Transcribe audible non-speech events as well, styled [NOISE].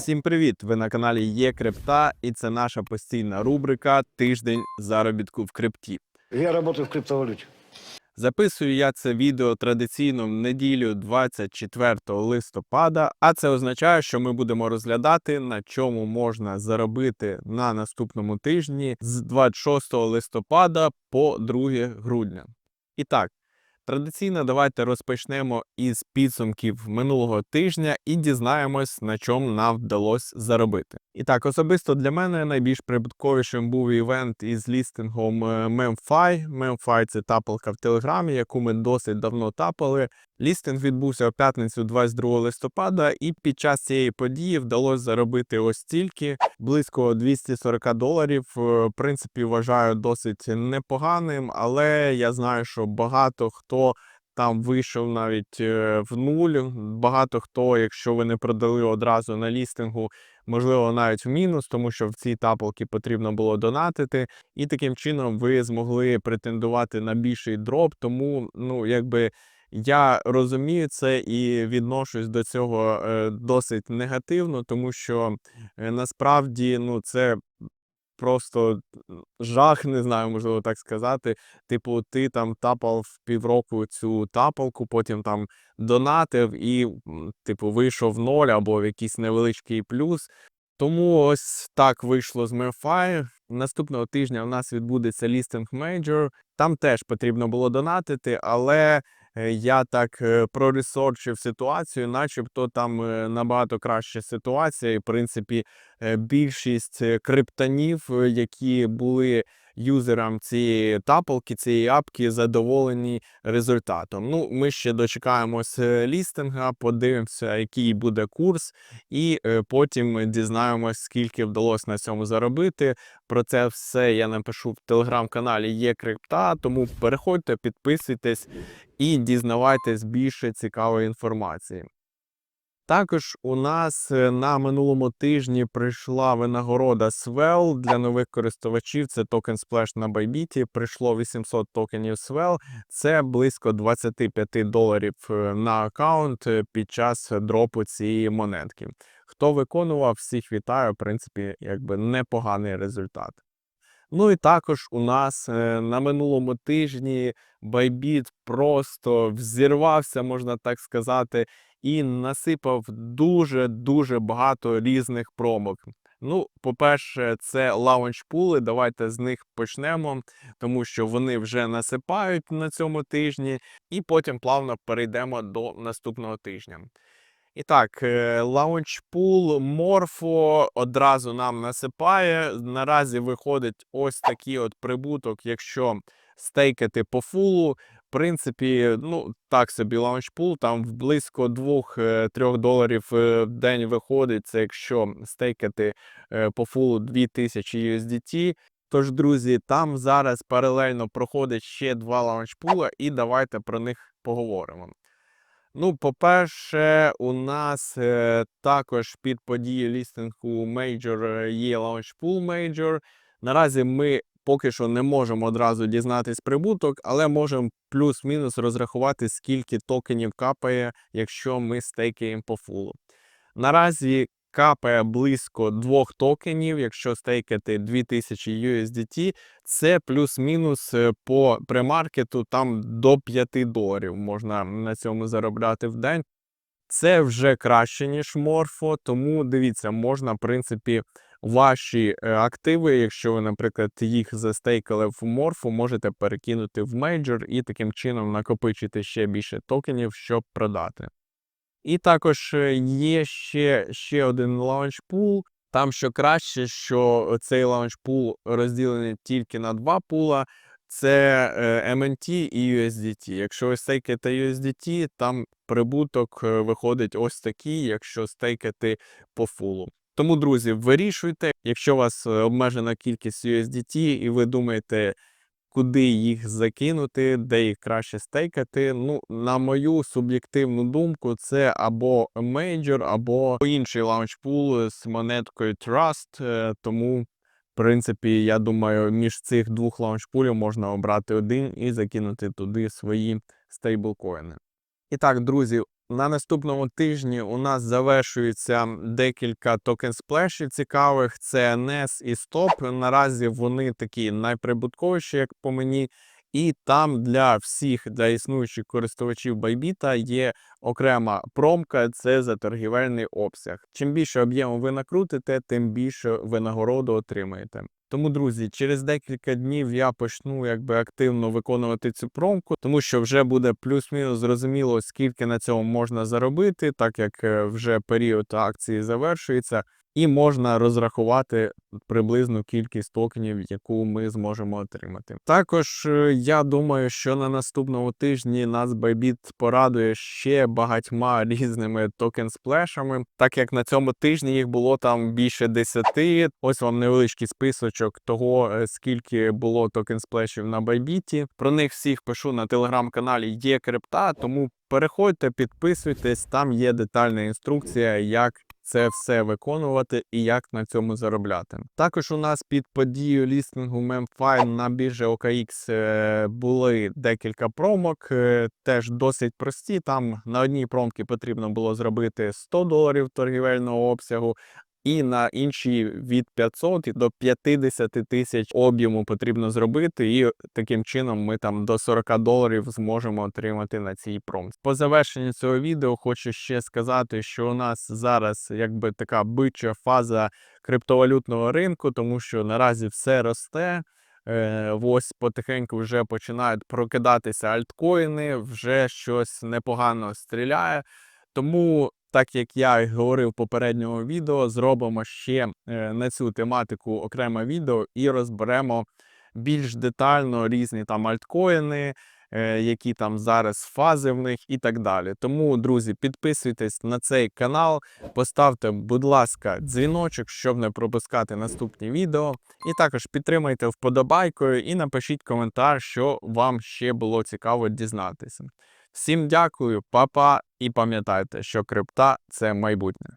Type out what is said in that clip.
Всім привіт! Ви на каналі Є Крипта, і це наша постійна рубрика Тиждень заробітку в крипті. Я работаю в криптовалюте. Записую я це відео традиційно в неділю 24 листопада, а це означає, що ми будемо розглядати, на чому можна заробити на наступному тижні з 26 листопада по 2 грудня. І так, традиційно давайте розпочнемо із підсумків минулого тижня і дізнаємось, на чому нам вдалося заробити. І так, особисто для мене найбільш прибутковішим був івент із лістингом е, MemFi. MemFi – це тапалка в Телеграмі, яку ми досить давно тапали. Лістинг відбувся у п'ятницю 22 листопада, і під час цієї події вдалося заробити ось стільки близько 240 доларів. Е, В принципі, вважаю досить непоганим, але я знаю, що багато хто. Там вийшов навіть е, в нуль. Багато хто, якщо ви не продали одразу на лістингу, можливо, навіть в мінус, тому що в ці тапалки потрібно було донатити, і таким чином ви змогли претендувати на більший дроп. Тому, ну, якби я розумію це і відношусь до цього е, досить негативно, тому що е, насправді ну, це просто жах, не знаю, можливо так сказати. Типу, ти там тапав півроку цю тапалку, потім там донатив і, типу, вийшов ноль або в якийсь невеличкий плюс. Тому ось так вийшло з MeFi. Наступного тижня у нас відбудеться лістинг мейджор. Там теж потрібно було донатити, але я так е, проресорчив ситуацію, начебто там е, набагато краща ситуація. І, в принципі, е, більшість е, криптонів, е, які були юзерам цієї тапалки, цієї апки, задоволені результатом. Ну, ми ще дочекаємось е, лістинга, подивимося, який буде курс, і е, потім дізнаємось, скільки вдалося на цьому заробити. Про це все я напишу в телеграм-каналі Є Крипта. Тому переходьте, підписуйтесь і дізнавайтесь більше цікавої інформації. Також у нас е, на минулому тижні прийшла винагорода Swell для нових користувачів. Це токен Splash на Bybit. Прийшло 800 токенів Swell. Це близько 25 доларів е, на аккаунт е, під час дропу цієї монетки. Хто виконував, всіх вітаю. В принципі, якби непоганий результат. Ну і також у нас на минулому тижні Bybit просто взірвався, можна так сказати, і насипав дуже-дуже багато різних промок. Ну, по-перше, це лаунч-пули. Давайте з них почнемо, тому що вони вже насипають на цьому тижні, і потім плавно перейдемо до наступного тижня. І так, е, лаунчпул Морфо одразу нам насипає. Наразі виходить ось такий от прибуток, якщо стейкати по фулу. Принципі, ну так собі лаунчпул, там близько 2-3 доларів е, в день виходить. Це якщо стейкати е, по фулу 2000 USDT. Тож, друзі, там зараз паралельно проходить ще два лаунчпула, і давайте про них поговоримо. Ну, по-перше, у нас е, також під події лістингу Major е, є Launchpool Major. Наразі ми поки що не можемо одразу дізнатись прибуток, але можемо плюс-мінус розрахувати, скільки токенів капає, якщо ми стейкаємо по фулу. Наразі капає близько двох токенів, якщо стейкати 2000 USDT, це плюс-мінус е, по премаркету там до 5 доларів можна на цьому заробляти в день. Це вже краще, ніж морфо, тому дивіться, можна, в принципі, ваші е, активи, якщо ви, наприклад, їх застейкали в морфу, можете перекинути в мейджор і таким чином накопичити ще більше токенів, щоб продати. І також е, є ще, ще один лаунчпул. Там що краще, що цей лаунчпул розділений тільки на два пула. Це е, MNT і USDT. Якщо ви стейкаєте USDT, там прибуток виходить ось такий, якщо стейкати по фулу. Тому, друзі, вирішуйте, якщо у вас е, обмежена кількість USDT, і ви думаєте, куди їх закинути, де їх краще стейкати. Ну, на мою суб'єктивну думку, це або Major, або інший лаунчпул з монеткою Trust. е, Тому, в принципі, я думаю, між цих двох лаунчпулів можна обрати один і закинути туди свої стейблкоїни. І так, друзі, На наступному тижні у нас завершується декілька токен сплешів цікавих. Це NES і STOP. Наразі вони такі найприбутковіші, як по мені. І там для всіх для існуючих користувачів Байбіта є окрема промка це за торгівельний обсяг. Чим більше об'єму ви накрутите, тим більше винагороду отримаєте. Тому, друзі, через декілька днів я почну якби активно виконувати цю промку, тому що вже буде плюс-мінус зрозуміло, скільки на цьому можна заробити, так як е, вже період акції завершується, і можна розрахувати приблизну кількість токенів, яку ми зможемо отримати. Також е, я думаю, що на наступному тижні нас Bybit порадує ще багатьма [LAUGHS] різними токен сплешами, так як на цьому тижні їх було там більше 10. Ось вам невеличкий списочок того, е, скільки було токен сплешів на Bybit. Про них всіх пишу на телеграм-каналі є крипта, тому переходьте, підписуйтесь, там є детальна інструкція, як це все виконувати і як на цьому заробляти. Також у нас під подією лістингу MemFine на біржі OKX е, були декілька промок, е, теж досить прості. Там на одній промці потрібно було зробити 100 доларів торгівельного обсягу. І на інші від 500 до 50 тисяч об'єму потрібно зробити, і таким чином ми там до 40 доларів зможемо отримати на цій промці. По завершенню цього відео хочу ще сказати, що у нас зараз якби така бича фаза криптовалютного ринку, тому що наразі все росте. Е, ось потихеньку вже починають прокидатися альткоїни, вже щось непогано стріляє. Тому, так як я говорив в попередньому відео, зробимо ще е, на цю тематику окреме відео і розберемо більш детально різні там альткоїни, е, які там зараз фази в них і так далі. Тому, друзі, підписуйтесь на цей канал, поставте, будь ласка, дзвіночок, щоб не пропускати наступні відео. І також підтримайте вподобайкою і напишіть коментар, що вам ще було цікаво дізнатися. Всім дякую, папа, і пам'ятайте, що крипта це майбутнє.